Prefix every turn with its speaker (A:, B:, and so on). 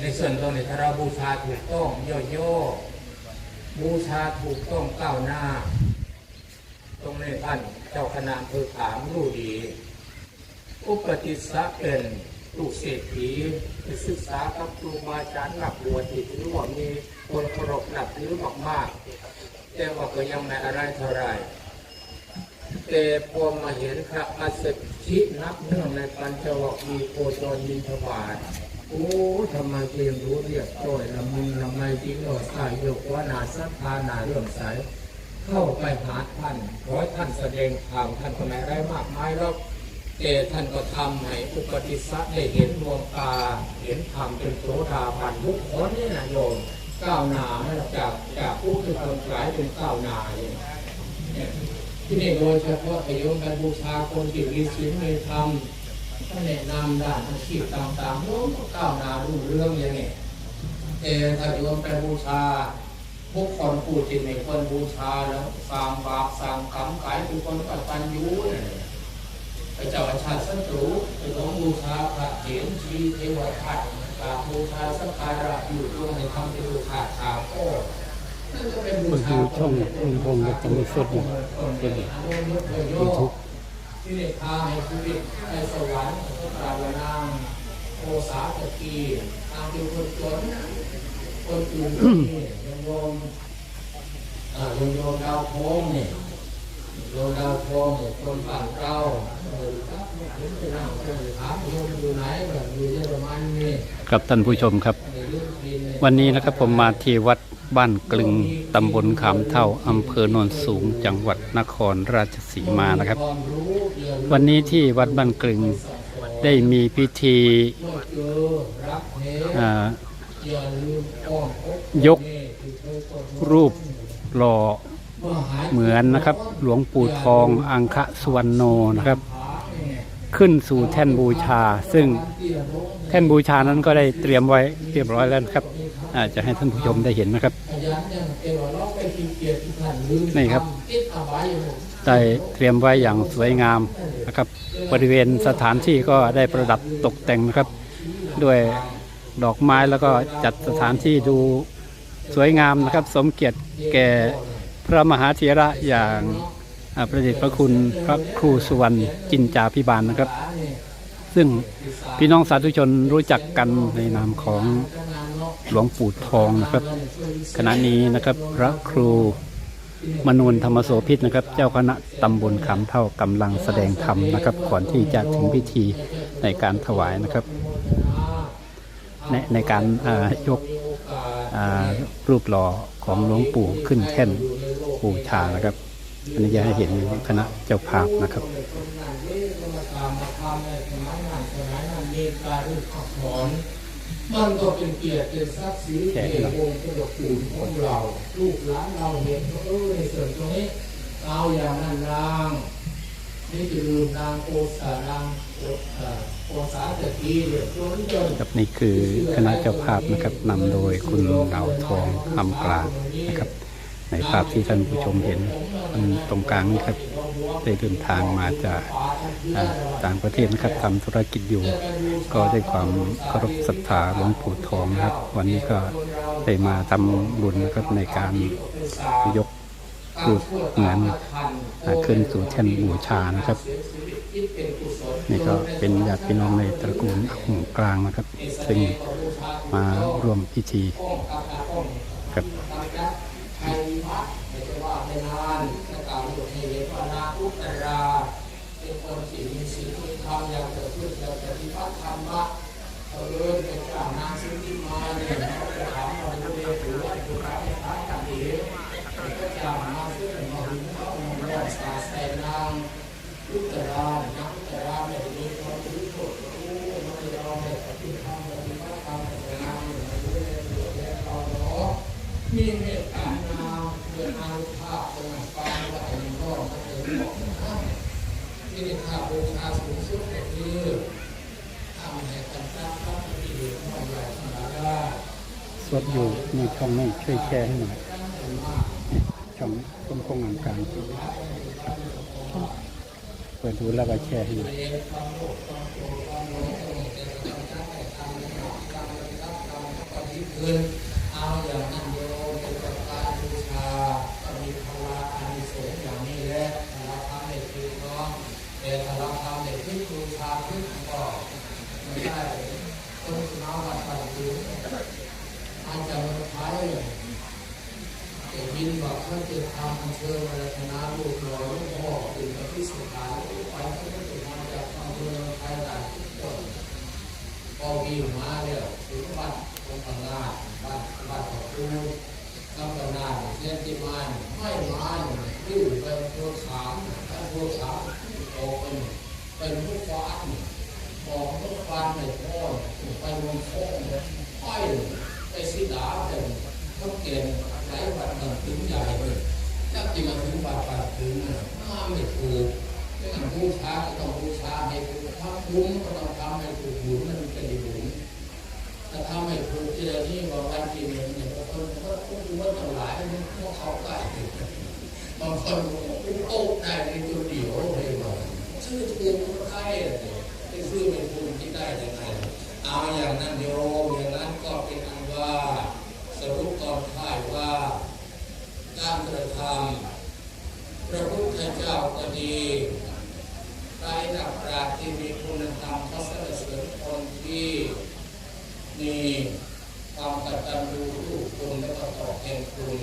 A: ในส่วนตรงนี้ถ้าเราบูชาถูกต้องโยโย่บูชาถูกต้องก้าวหน้า ตรงนี้ท่านเจ้าคณะอำเภอขามรู้ดี อุปติสสะเป็นลูกเศรษฐีศึกษากับครูบาอาจารย์หลักบวชที่ถือว่ามีคนเคารพนับถือมากๆแต่ว่าก็ยังไม่อะไรเท่าไรแต่พอมาเห็นพระอัสสชินับเนื่องในปัญจวัคคีย์โคจรยินทบาท โอ้ทำไมเพียงรู้เรียบร้อยละมุนละไมจริงหน่อยสายโยกว่านาสัทธานาเรื่องใสเข้าไปหาท่านขอให้ท่านแสดงธรรมท่านก็ไม่ได้มากมายหรอกแต่ท่านก็ทำให้อุปติสสะได้เห็นดวงตา เห็นธรรมเป็นโสดาบันทุกคนนี่นะโยมก้าวหน้าจากจากผู้ที่คนกลายเป็นก้าวหน้าเนี่ยที่นี่โดยเฉพาะไอโยมการบูชาคนที่มีศีลมีธรรม ท่านแนะนำด้านอาชีพต่างๆโน้มก็ก้าวหน้ารุ่งเรื่องอย่างนี้แต่ถ้าโยมไปบูชาบุคคลผู้ที่ไมีคนบูชาแล้วสร้างบาปสร้างกรรมกายเป็นคนกตัญญูเนี่ยพระเจ้าอาชาติศัตรูเป็นของบูชาพระเถรชีเทวทัตกราบบูชาสักการะอยู่ตรงในคำที่บูชาชาโก็เป็นบู
B: คน
A: ชา
B: ดูช่องลุงพงษ์กับตำรวจสดอยู่
A: เป็นยูทู บที่ได้พาให้ชีวิตในสวรรค์กราบนางโอสาตะกีทางเป็นคนจนคนอื่นก็มีโยมอ่าโยมโยมดาวโพงเนี่ยโยมดาวโพงเนี่ยคนบ้านเราเออครับผมไปนั่งเจอถา
B: ครับท่านผู้ชมครับ วันนี้นะครับผมมาที่วัด บ้านกลึงตำบลขามเท่าอำเภอโนนสูงจังหวัดนครราชสีมานะครับ
A: วัน
B: นี้ที่วัดบ้านกลึงได้มีพิธี
A: ยกรู
B: ปหล่อ
A: เห
B: มือนนะครับ หลวงปู่ทองอังคะสุวรรณโนนะครับ
A: ขึ้น
B: สู่แท่นบูชา ซึ่งแท่นบูชานั้นก็ได้เตรียมไว้เรียบร้อยแล้วนะครับอาจจะให้ท่านผู้ชมได้เห็นนะครับ
A: นี่
B: ครับได้เตรียมไว้อย่างสวยงามนะครับ บริเวณสถานที่ก็ได้ประดับตกแต่งนะครับ ด้วยดอกไม้แล้วก็จัดสถานที่ดูสวยงามนะครับ สมเกียรติแก่พระมหาเถระอย่าง ประเดชพระคุณพระครูสุวรรณจินจาพิบาลนะครับ ซึ่งพี่น้องสาธุชนรู้จักกันในนามของหลวงปู่ทองนะครับ ขณะนี้นะครับพระครูมนูนธรรมโสพิษนะครับ เจ้าคณะตำบลขามเท่ากำลังแสดงธรรมนะครับ ก่อนที่จะถึงพิธีในการถวายนะครับ ในในการยกรูปหล่อของหลวงปู่ขึ้นแท่นบูชานะครับ อันนี้จะให้เห็นคณะเจ้าภาพนะครับ
A: มันก็เป็นเกียรติเป็นศักดิ์ศรีเกียร
B: เหรอ
A: ติวงศ์ตระกูลของเราลูกหลานเราเห็นว่าเออในส่วนตรงนี้เอาอย่างนั้นนางนี่จะลืมนางโอสานางโอสาตะกีเดือดร้นจน
B: ครับนี่คือคณะเจ้าภาพนะครับนำโดยคุณดาวทองคำกลางนะครับ ในภาพที่ท่านผู้ชมเห็นมันตรงกลางนี่ครับได้เดินทางมาจากต่างประเทศนะครับทำธุรกิจอยู่ ก็ได้ความเคารพศรัทธาหลวงปู่ทองนะครับ วันนี้ก็ได้มาทำบุญนะครับในการยกรูปเหมือนอขึ้นสู่แท่นบูชานะครับนี่ก็เป็นญาติพี่น้องในตระกูลหงกลางนะครับ ซึ่งมาร่วมพิธีกับา
A: นและกาวอยู่ในเวทนาอุตราเป็นคนที่มีศีลมีธรรมอยากจะพูดอยากจะปฏิบัติธรรมะเออเป็นเจ้านางสิที่มาเนี่ยเขาจะถามเราดูเลยถือว่าถือว่าเป็นพระกันดีก็จะมาซึ่งมาถึงเขามาลองสาแสนางอุตรานักอุตราไม่ได้มีความรู้โทษรู้มันจะเราไม่ปฏิบัติธรรมปฏิบัติธรรมแต่นางอยู่ในเรื่องเรื่องเราเนาะมีเมตตานาเกิดอารุภาพเป็นฟังว่าไอ้ก็มาเป็นบอกนะที่ได้ข้าบูชาสูงสุดก็คือทำให้กันสร้างพระพุทธเจ้าของเราธรรมดา
B: สดอยู่ในช่องนี้ช่วยแชร์ให้หน่อยช่องต้นคงอ่างกลางเปิดดูแล้วก็แชร์ให้หน่อย
A: เอาอย่างนั้นโยมกับการบูชาก็มีพละอานิสงส์อย่างนี้แหละพละทำในคือน้องแต่พละทำในคือบูชาขึ้นก็ไม่ได้ต้นน้ำวับ อาจจะมาใช้แต่ยินว่าเขาจะทำเชิญมารัตนาลูกหล่อลูกพ่อถึงกับที่สุดท้ายไปเขาก็จะมาจากความเมือไทยหลายทุกคนพอวิ่งมาเนี่ยถึงบ้านตรงกลางบ้านบ้านของคูกำกนาเช่นที่มันไม่มันยืดเป็นตัวสามถ้าตัวสามโตเป็นเป็นผู้ฟ้าบอกผู้ฟ้านในพ่อไปวงโค้งไปไปสิดาเป็นทุกเกณฑ์หลายวันหนึ่งถึงใหญ่เลยถ้าจริงมาถึงบาดบาดถึงน่ะมาไม่ถูก ไม่ต้องบูชาก็ต้องบูชาให้ถูกถ้า คุ้มก็ต้องทำให้ถูกบุญมันเป็นบุญถ้าทำให้ถูกเดี๋ยวนี้ว่าวันที่หนึ่งเนี่ยบางคนก็คุ้มว่าต้งหลายมันพวกเขาได้บางคนคุ้มโอ้ได้ในตัวเดียวเลยว่าชื่อถูกก็ได้ไม่ซื้อไม่ถูกที่ได้ยังไงเอาอย่างนั้นโยมอย่างนั้นก็เป็นอันว่าสรุปตอนท้ายว่าการกระทำพระพุทธเจ้าก็ดี ใครนักปราชญ์ที่มีคุณธรรมเขาสรรเสริญคนที่มีความกตัญญูรู้คุณและก็ตอบแทนคุณ